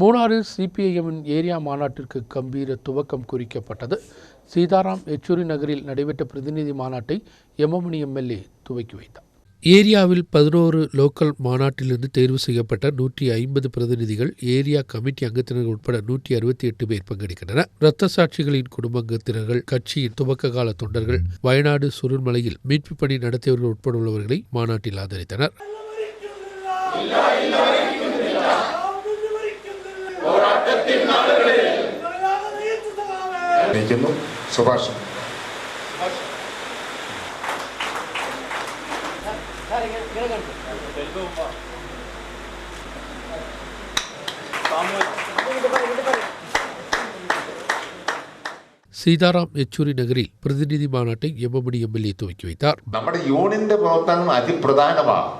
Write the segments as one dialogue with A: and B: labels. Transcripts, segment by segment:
A: மூணாறில் சிபிஐஎம்மின் area மாநாட்டிற்கு கம்பீர துவக்கம் குறிக்கப்பட்டது. சீதாராம் யெச்சூரி நகரில் நடைபெற்ற பிரதிநிதி மாநாட்டை எமமணி எம்எல்ஏ துவக்கி வைத்தார். ஏரியாவில் பதினோரு லோக்கல் மாநாட்டிலிருந்து தேர்வு செய்யப்பட்ட நூற்றி ஐம்பது பிரதிநிதிகள் ஏரியா கமிட்டி அங்கத்தினர்கள் உட்பட நூற்றி அறுபத்தி எட்டு பேர் பங்கெடுக்கின்றனர். இரத்த சாட்சிகளின் குடும்ப அங்கத்தினர்கள் கட்சியின் துவக்க கால தொண்டர்கள் வயநாடு சுருள்மலையில் மீட்புப் பணி நடத்தியவர்கள் உட்பட உள்ளவர்களை மாநாட்டில் ஆதரித்தனர்.
B: നയിക്കുന്നു സുഭാഷ്
A: സീതാറാം യെച്ചൂരി നഗരിൽ പ്രതിനിധി മാനാട്ടെ എംഎംഡി എം എൽ എ തുവക്കി വയ്ത്താർ.
B: നമ്മുടെ യൂണിയന്റെ പ്രവർത്തനം അതിപ്രധാനമാണ്.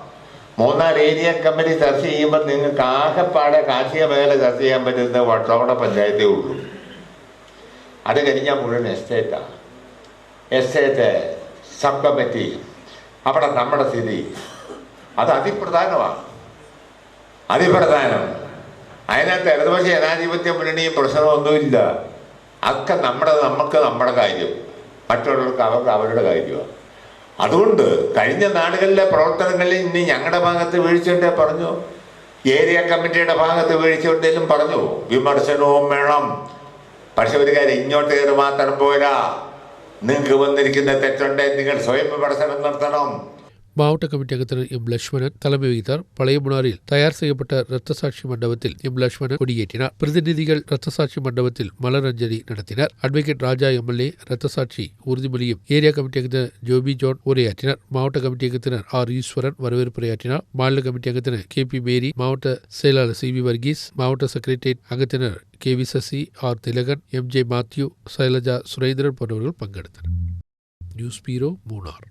B: മൂന്നാർ ഏരിയ കമ്മിറ്റി ചർച്ച ചെയ്യുമ്പോൾ നിങ്ങൾക്ക് ആകെപ്പാടെ കാർഷിക മേഖല ചർച്ച ചെയ്യാൻ പറ്റുന്നത് വട്ടവട പഞ്ചായത്തേ ഉള്ളൂ. അത് കഴിഞ്ഞാൽ മുഴുവൻ എസ്റ്റേറ്റാണ് എസ്റ്റേറ്റ് സബ് കമ്മിറ്റി അവിടെ നമ്മുടെ സ്ഥിതി. അത് അതിപ്രധാനമാണ്. അതിപ്രധാനം. അതിനകത്ത് ഇടതുപക്ഷ ജനാധിപത്യ മുന്നണിയും പ്രശ്നമൊന്നുമില്ല അതൊക്കെ നമ്മുടെ നമുക്ക് നമ്മുടെ കാര്യം. മറ്റുള്ളവർക്ക് അവർക്ക് അവരുടെ കാര്യമാണ്. അതുകൊണ്ട് കഴിഞ്ഞ നാടുകളിലെ പ്രവർത്തനങ്ങളിൽ ഇനി ഞങ്ങളുടെ ഭാഗത്ത് വീഴ്ചയുണ്ടെ പറഞ്ഞു? ഏരിയ കമ്മിറ്റിയുടെ ഭാഗത്ത് വീഴ്ചയുണ്ടെങ്കിലും പറഞ്ഞു? വിമർശനവും വേണം. പക്ഷെ ഒരു കാര്യം ഇങ്ങോട്ട് കയറി മാത്രം പോരാ. നിങ്ങൾക്ക് വന്നിരിക്കുന്ന തെറ്റുണ്ടെങ്കിൽ നിങ്ങൾ സ്വയം വിമർശനം നടത്തണം.
A: மாவட்ட கமிட்டி அங்கத்தினர் எம் லட்சுமணன் தலைமை வகித்தார். பழையமுனாரில் தயார் செய்யப்பட்ட இரத்த சாட்சி மண்டபத்தில் எம் லட்சுமணன் கொடியேற்றினார். பிரதிநிதிகள் இரத்த சாட்சி மண்டபத்தில் மலர் அஞ்சலி நடத்தினர். அட்வொகேட் ராஜா எம்எல்ஏ இரத்த சாட்சி உறுதிமொழியும் ஏரியா கமிட்டி அங்கத்தினர் ஜோபி ஜோன் உரையாற்றினார். மாவட்ட கமிட்டி அங்கத்தினர் ஆர் ஈஸ்வரன் வரவேற்புரையாற்றினார் மாநில கமிட்டி அங்கத்தினர் கே பி மேரி மாவட்ட செயலாளர் சி வி வர்கீஸ் மாவட்ட secretariat அங்கத்தினர் K V Sasi R Thilakan M J Mathew Shailaja Surendran போன்றவர்கள் பங்கெடுத்தனர். நியூஸ் பீரோ மூணார்.